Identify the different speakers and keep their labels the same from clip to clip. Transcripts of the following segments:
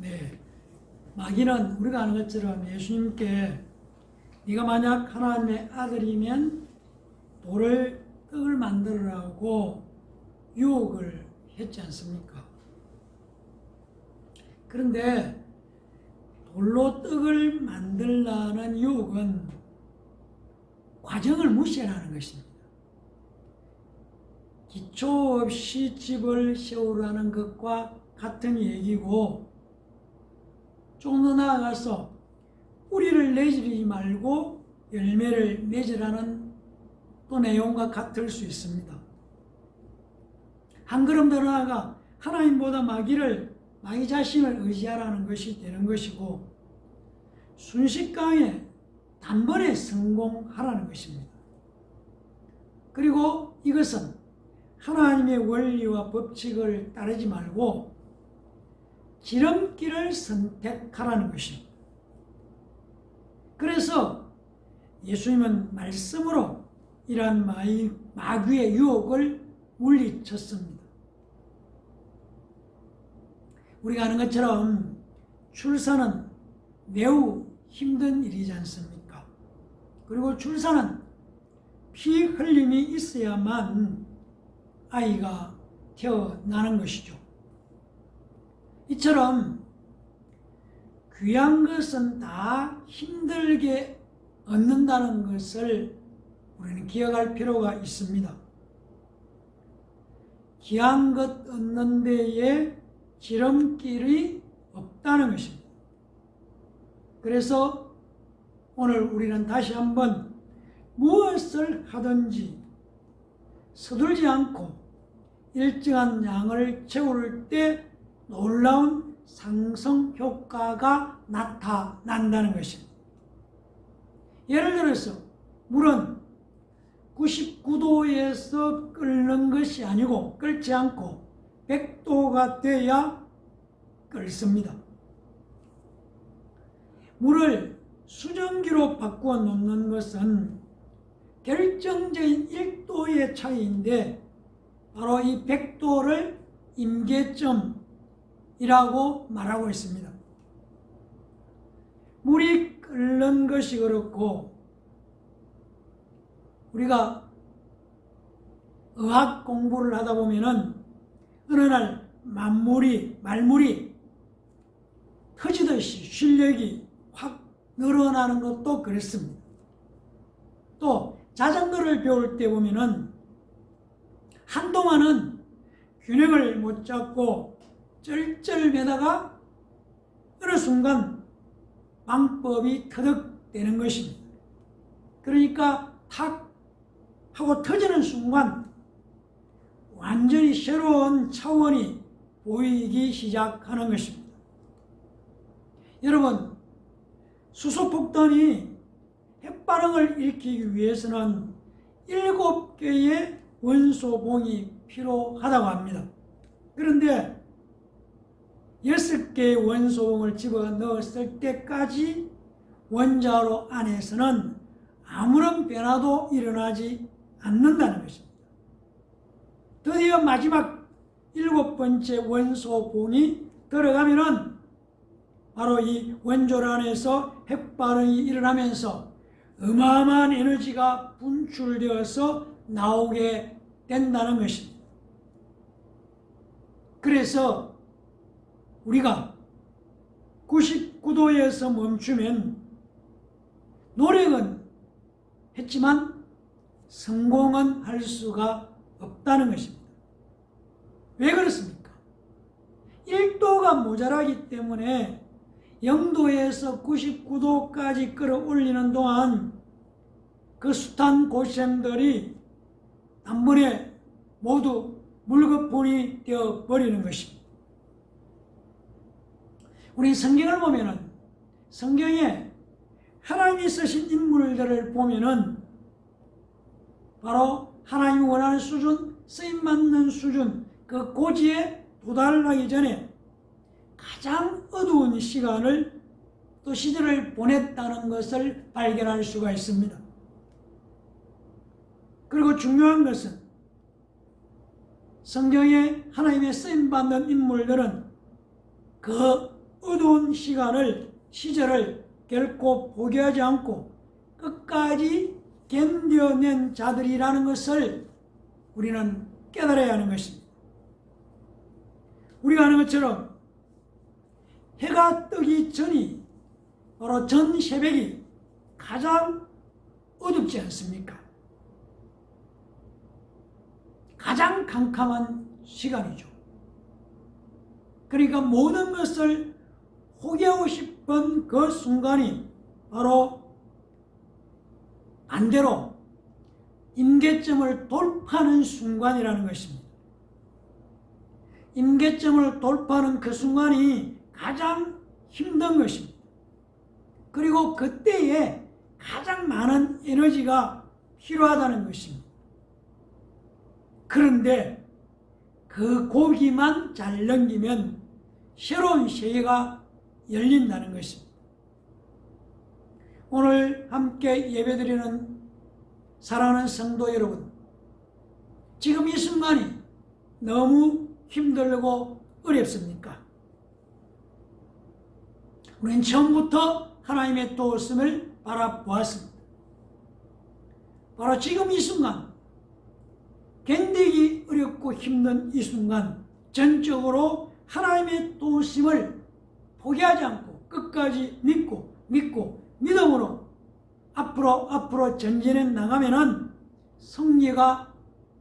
Speaker 1: 네. 마귀는 우리가 아는 것처럼 예수님께 네가 만약 하나님의 아들이면 돌을 떡을 만들으라고 유혹을 했지 않습니까? 그런데 돌로 떡을 만들라는 유혹은 과정을 무시하는 것입니다. 기초 없이 집을 세우라는 것과 같은 얘기고 좀더 나아가서 뿌리를 내지르지 말고 열매를 맺으라는 또 내용과 같을 수 있습니다. 한 걸음 더 나아가 하나님보다 마귀를 마귀 자신을 의지하라는 것이 되는 것이고 순식간에 단번에 성공하라는 것입니다. 그리고 이것은 하나님의 원리와 법칙을 따르지 말고 지름길을 선택하라는 것입니다. 그래서 예수님은 말씀으로 이러한 마귀의 유혹을 물리쳤습니다. 우리가 아는 것처럼 출산은 매우 힘든 일이지 않습니까? 그리고 출산은 피 흘림이 있어야만 아이가 태어나는 것이죠. 이처럼 귀한 것은 다 힘들게 얻는다는 것을 우리는 기억할 필요가 있습니다. 귀한 것 얻는 데에 지름길이 없다는 것입니다. 그래서 오늘 우리는 다시 한번 무엇을 하든지 서둘지 않고 일정한 양을 채울 때 놀라운 상승 효과가 나타난다는 것입니다. 예를 들어서 물은 99도에서 끓는 것이 아니고 끓지 않고 100도가 돼야 끓습니다. 물을 수증기로 바꾸어 놓는 것은 결정적인 1도의 차이인데 바로 이 100도를 임계점 이라고 말하고 있습니다. 물이 끓는 것이 그렇고 우리가 의학 공부를 하다 보면은 어느 날 만물이 말물이 터지듯이 실력이 확 늘어나는 것도 그렇습니다. 또 자전거를 배울 때 보면은 한동안은 균형을 못 잡고 쩔쩔매다가 어느 순간 방법이 터득되는 것입니다. 그러니까 탁 하고 터지는 순간 완전히 새로운 차원이 보이기 시작하는 것입니다. 여러분, 수소폭탄이 핵반응을 일으키기 위해서는 일곱 개의 원소봉이 필요하다고 합니다. 그런데 여섯 개의 원소봉을 집어 넣었을 때까지 원자로 안에서는 아무런 변화도 일어나지 않는다는 것입니다. 드디어 마지막 일곱 번째 원소봉이 들어가면은 바로 이 원조로 안에서 핵반응이 일어나면서 어마어마한 에너지가 분출되어서 나오게 된다는 것입니다. 그래서 우리가 99도에서 멈추면 노력은 했지만 성공은 할 수가 없다는 것입니다. 왜 그렇습니까? 1도가 모자라기 때문에 0도에서 99도까지 끌어올리는 동안 그 숱한 고생들이 단번에 모두 물거품이 되어 버리는 것입니다. 우리 성경을 보면은 성경에 하나님이 쓰신 인물들을 보면은 바로 하나님이 원하는 수준, 쓰임 맞는 수준, 그 고지에 도달하기 전에 가장 어두운 시간을 또 시절을 보냈다는 것을 발견할 수가 있습니다. 그리고 중요한 것은 성경에 하나님의 쓰임 받는 인물들은 그 어두운 시간을 시절을 결코 포기하지 않고 끝까지 견뎌낸 자들이라는 것을 우리는 깨달아야 하는 것입니다. 우리가 아는 것처럼 해가 뜨기 전이 바로 전 새벽이 가장 어둡지 않습니까? 가장 캄캄한 시간이죠. 그러니까 모든 것을 포기하고 싶은 그 순간이 바로 반대로 임계점을 돌파하는 순간이라는 것입니다. 임계점을 돌파하는 그 순간이 가장 힘든 것입니다. 그리고 그때에 가장 많은 에너지가 필요하다는 것입니다. 그런데 그 고기만 잘 넘기면 새로운 세계가 열린다는 것입니다. 오늘 함께 예배드리는 사랑하는 성도 여러분, 지금 이 순간이 너무 힘들고 어렵습니까? 우리는 처음부터 하나님의 도우심을 바라보았습니다. 바로 지금 이 순간, 견디기 어렵고 힘든 이 순간, 전적으로 하나님의 도우심을 포기하지 않고 끝까지 믿고 믿고 믿음으로 앞으로 앞으로 전진해 나가면은 승리가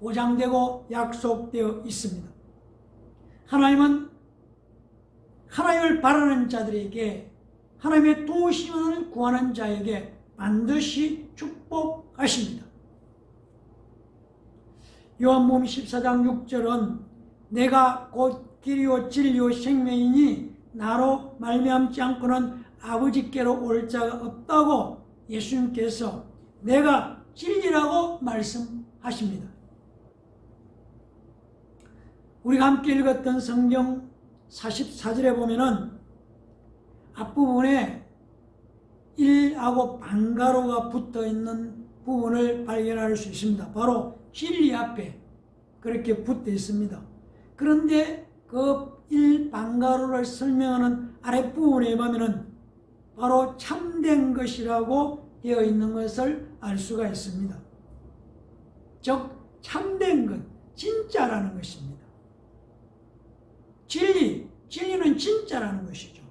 Speaker 1: 보장되고 약속되어 있습니다. 하나님은 하나님을 바라는 자들에게 하나님의 도우심을 구하는 자에게 반드시 축복하십니다. 요한복음 14장 6절은 내가 곧 길이요 진리요 생명이니 나로 말미암지 않고는 아버지께로 올 자가 없다고 예수님께서 내가 진리라고 말씀하십니다. 우리가 함께 읽었던 성경 44절에 보면은 앞부분에 1하고 반가로가 붙어 있는 부분을 발견할 수 있습니다. 바로 진리 앞에 그렇게 붙어 있습니다. 그런데 그 1반가로를 설명하는 아랫부분에 보면은 바로 참된 것이라고 되어 있는 것을 알 수가 있습니다. 즉, 참된 것, 진짜라는 것입니다. 진리, 진리는 진짜라는 것이죠.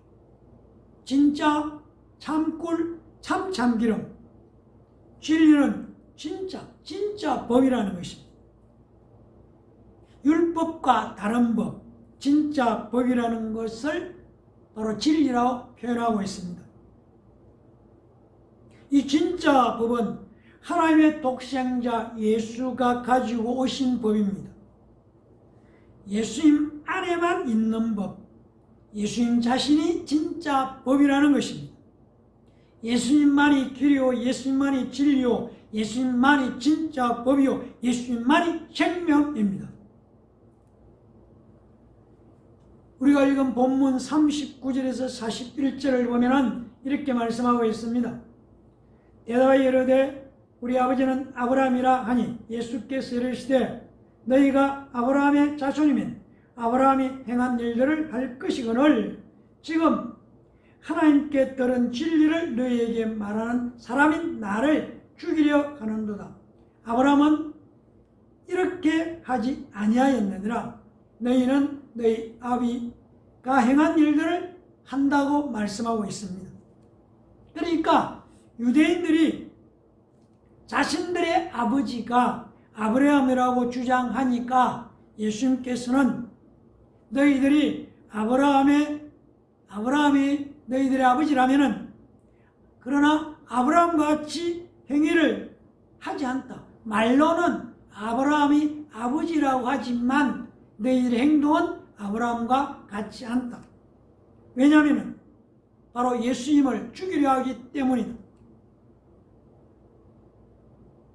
Speaker 1: 진짜, 참꿀, 참 참기름. 진리는 진짜, 진짜 법이라는 것입니다. 율법과 다른 법, 진짜 법이라는 것을 바로 진리라고 표현하고 있습니다. 이 진짜 법은 하나님의 독생자 예수가 가지고 오신 법입니다. 예수님 안에만 있는 법, 예수님 자신이 진짜 법이라는 것입니다. 예수님만이 길이요, 예수님만이 진리요, 예수님만이 진짜 법이요, 예수님만이 생명입니다. 우리가 읽은 본문 39절에서 41절을 보면 이렇게 말씀하고 있습니다. 대답하여 이르되 우리 아버지는 아브라함이라 하니 예수께서 이르시되 너희가 아브라함의 자손이면 아브라함이 행한 일들을 할 것이거늘 지금 하나님께 들은 진리를 너희에게 말하는 사람인 나를 죽이려 하는도다. 아브라함은 이렇게 하지 아니하였느니라. 너희는 너희 아비가 행한 일들을 한다고 말씀하고 있습니다. 그러니까 유대인들이 자신들의 아버지가 아브라함이라고 주장하니까 예수님께서는 너희들이 아브라함의 아브라함이 너희들의 아버지라면은 그러나 아브라함 같이 행위를 하지 않다. 말로는 아브라함이 아버지라고 하지만 너희들의 행동은 아브라함과 같지 않다. 왜냐하면 바로 예수님을 죽이려 하기 때문이다.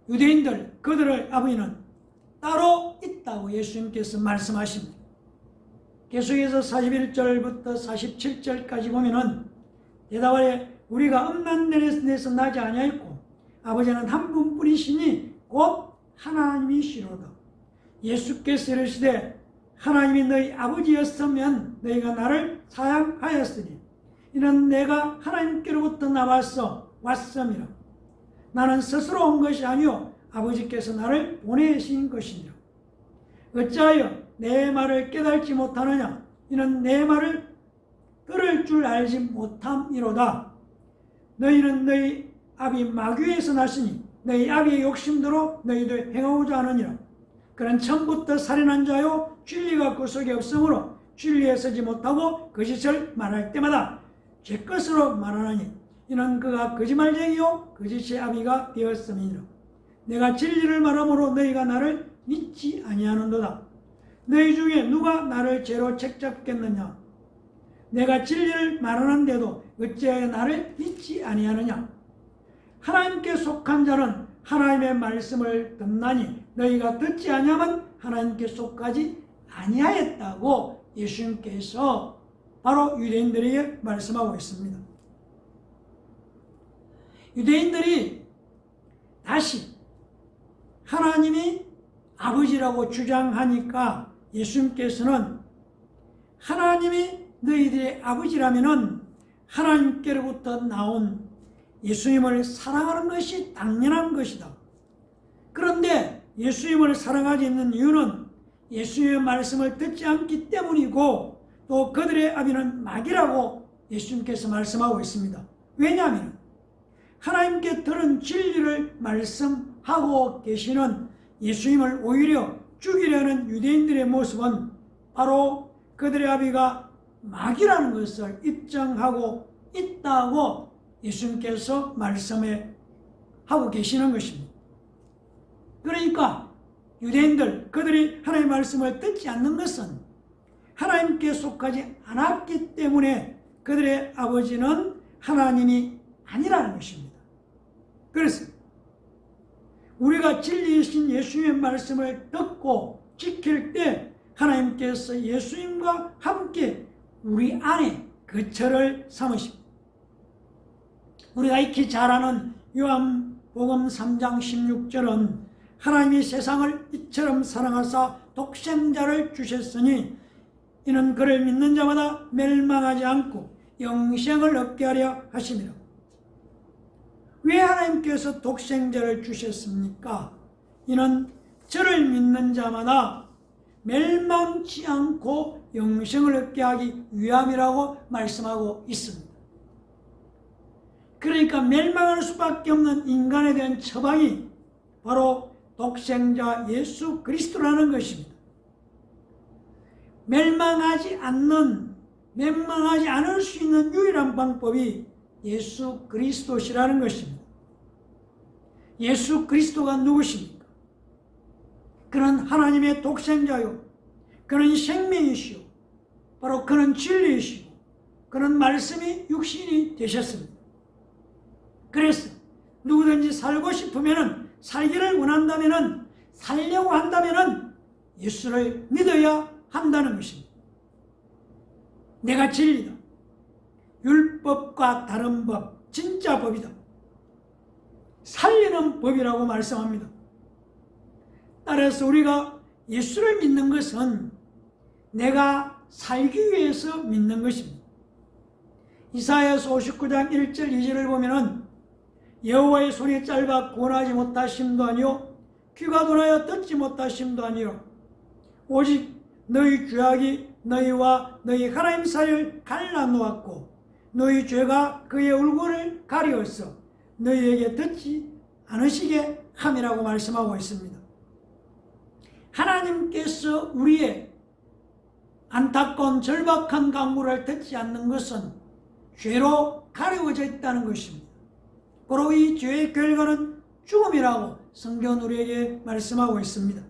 Speaker 1: 유대인들 그들의 아버지는 따로 있다고 예수님께서 말씀하십니다. 계속해서 41절부터 47절까지 보면은 대답하여 우리가 엄난 내에서 나지 아니하였고 아버지는 한 분뿐이시니 곧 하나님이시로다. 예수께서 이르시되 하나님이 너희 아버지였으면 너희가 나를 사양하였으니 이는 내가 하나님께로부터 나왔어 왔음이라. 나는 스스로 온 것이 아니요 아버지께서 나를 보내신 것이니라. 어찌하여 내 말을 깨달지 못하느냐? 이는 내 말을 들을 줄 알지 못함이로다. 너희는 너희 아비 마귀에서 났으니 너희 아비의 욕심대로 너희도 행하고자 하느니라. 그는 처음부터 살인한 자요 진리가 그 속에 없으므로 진리에 서지 못하고 거짓을 말할 때마다 제 것으로 말하나니 이는 그가 거짓말쟁이요 거짓의 아비가 되었음이니라. 내가 진리를 말함으로 너희가 나를 믿지 아니하는도다. 너희 중에 누가 나를 죄로 책잡겠느냐? 내가 진리를 말하는데도 어찌하여 나를 믿지 아니하느냐? 하나님께 속한 자는 하나님의 말씀을 듣나니 너희가 듣지 아니하면 하나님께 속하지 아니하였다고 예수님께서 바로 유대인들에게 말씀하고 있습니다. 유대인들이 다시 하나님이 아버지라고 주장하니까 예수님께서는 하나님이 너희들의 아버지라면은 하나님께로부터 나온 예수님을 사랑하는 것이 당연한 것이다. 그런데 예수님을 사랑하지 않는 이유는 예수님의 말씀을 듣지 않기 때문이고 또 그들의 아비는 마귀라고 예수님께서 말씀하고 있습니다. 왜냐하면 하나님께 들은 진리를 말씀하고 계시는 예수님을 오히려 죽이려는 유대인들의 모습은 바로 그들의 아비가 마귀라는 것을 입증하고 있다고 예수님께서 말씀해 하고 계시는 것입니다. 그러니까 유대인들 그들이 하나님의 말씀을 듣지 않는 것은 하나님께 속하지 않았기 때문에 그들의 아버지는 하나님이 아니라는 것입니다. 그래서 우리가 진리이신 예수님의 말씀을 듣고 지킬 때 하나님께서 예수님과 함께 우리 안에 거처를 삼으십니다. 우리가 익히 잘 아는 요한복음 3장 16절은 하나님이 세상을 이처럼 사랑하사 독생자를 주셨으니 이는 그를 믿는 자마다 멸망하지 않고 영생을 얻게 하려 하심이라. 왜 하나님께서 독생자를 주셨습니까? 이는 저를 믿는 자마다 멸망치 않고 영생을 얻게 하기 위함이라고 말씀하고 있습니다. 그러니까 멸망할 수밖에 없는 인간에 대한 처방이 바로 독생자 예수 그리스도라는 것입니다. 멸망하지 않는, 멸망하지 않을 수 있는 유일한 방법이 예수 그리스도시라는 것입니다. 예수 그리스도가 누구십니까? 그는 하나님의 독생자요. 그는 생명이시요. 바로 그는 진리이시고, 그는 말씀이 육신이 되셨습니다. 그래서 누구든지 살고 싶으면은 살기를 원한다면은 살려고 한다면은 예수를 믿어야 한다는 것입니다. 내가 진리다. 율법과 다른 법, 진짜 법이다. 살리는 법이라고 말씀합니다. 따라서 우리가 예수를 믿는 것은 내가 살기 위해서 믿는 것입니다. 이사야서 59장 1절 2절을 보면은 여호와의 손이 짧아 구원하지 못하심도 아니요 귀가 돌아여 듣지 못하심도 아니요 오직 너희 죄악이 너희와 너희 하나님 사이를 갈라놓았고 너희 죄가 그의 얼굴을 가리었어 너희에게 듣지 않으시게 함이라고 말씀하고 있습니다. 하나님께서 우리의 안타까운 절박한 강물을 듣지 않는 것은 죄로 가려워져 있다는 것입니다. 바로 이 죄의 결과는 죽음이라고 성경 우리에게 말씀하고 있습니다.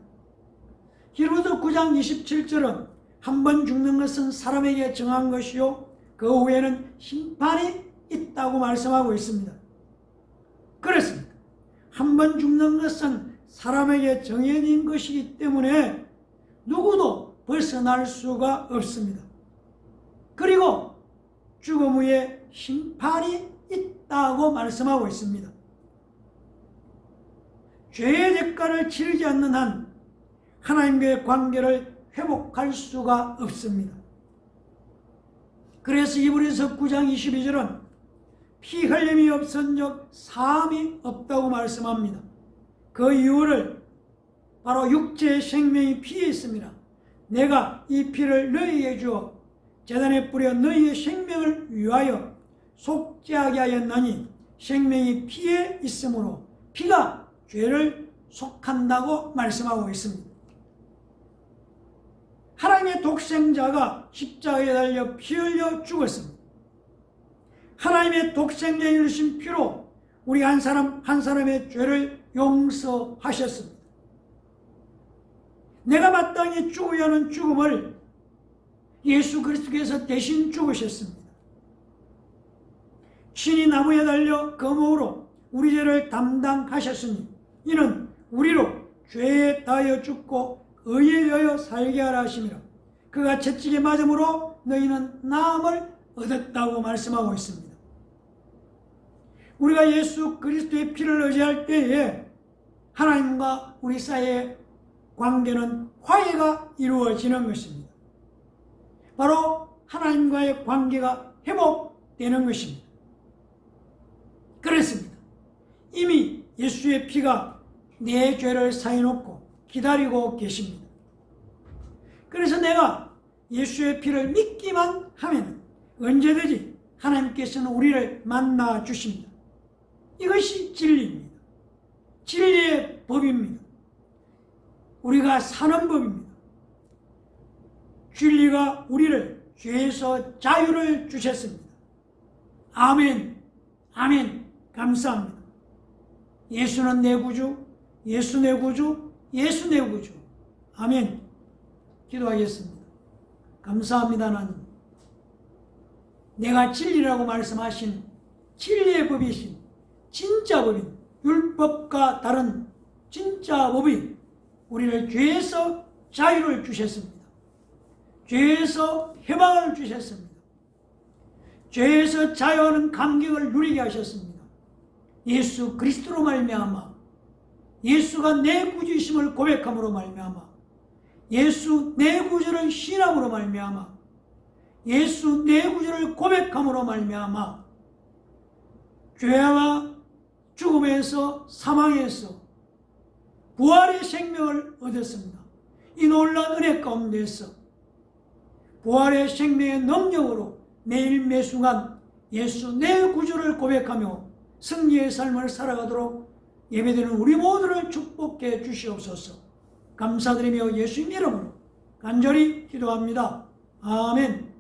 Speaker 1: 히브리서 9장 27절은 한 번 죽는 것은 사람에게 정한 것이요 그 후에는 심판이 있다고 말씀하고 있습니다. 그렇습니다. 한 번 죽는 것은 사람에게 정해진 것이기 때문에 누구도 벗어날 수가 없습니다. 그리고 죽음 후에 심판이 있다 고 말씀하고 있습니다. 죄의 대가를 치르지 않는 한 하나님과의 관계를 회복할 수가 없습니다. 그래서 이브리서 9장 22절은 피 흘림이 없은 적 사함이 없다고 말씀합니다. 그 이유를 바로 육체의 생명이 피에 있습니다. 내가 이 피를 너희에게 주어 재단에 뿌려 너희의 생명을 위하여 속죄하게 하였나니 생명이 피에 있으므로 피가 죄를 속한다고 말씀하고 있습니다. 하나님의 독생자가 십자가에 달려 피 흘려 죽었습니다. 하나님의 독생자의 이르신 피로 우리 한 사람 한 사람의 죄를 용서하셨습니다. 내가 마땅히 죽어야 하는 죽음을 예수 그리스도께서 대신 죽으셨습니다. 신이 나무에 달려 거목으로 우리 죄를 담당하셨으니 이는 우리로 죄에 다하여 죽고 의에 대하여 살게 하라 하심이라 그가 채찍에 맞음으로 너희는 나음을 얻었다고 말씀하고 있습니다. 우리가 예수 그리스도의 피를 의지할 때에 하나님과 우리 사이의 관계는 화해가 이루어지는 것입니다. 바로 하나님과의 관계가 회복되는 것입니다. 이미 예수의 피가 내 죄를 사해놓고 기다리고 계십니다. 그래서 내가 예수의 피를 믿기만 하면 언제든지 하나님께서는 우리를 만나 주십니다. 이것이 진리입니다. 진리의 법입니다. 우리가 사는 법입니다. 진리가 우리를 죄에서 자유를 주셨습니다. 아멘, 아멘, 감사합니다. 예수는 내 구주, 예수 내 구주, 예수 내 구주. 아멘. 기도하겠습니다. 감사합니다, 하나님. 내가 진리라고 말씀하신 진리의 법이신 진짜 법인 율법과 다른 진짜 법인 우리를 죄에서 자유를 주셨습니다. 죄에서 해방을 주셨습니다. 죄에서 자유하는 감격을 누리게 하셨습니다. 예수 그리스도로 말미암아 예수가 내 구주이심을 고백함으로 말미암아 예수 내 구주를 신함으로 말미암아 예수 내 구주를 고백함으로 말미암아 죄와 죽음에서 사망에서 부활의 생명을 얻었습니다. 이 놀란 은혜 가운데서 부활의 생명의 능력으로 매일 매순간 예수 내 구주를 고백하며 승리의 삶을 살아가도록 예배드리는 우리 모두를 축복해 주시옵소서. 감사드리며 예수님 이름으로 간절히 기도합니다. 아멘.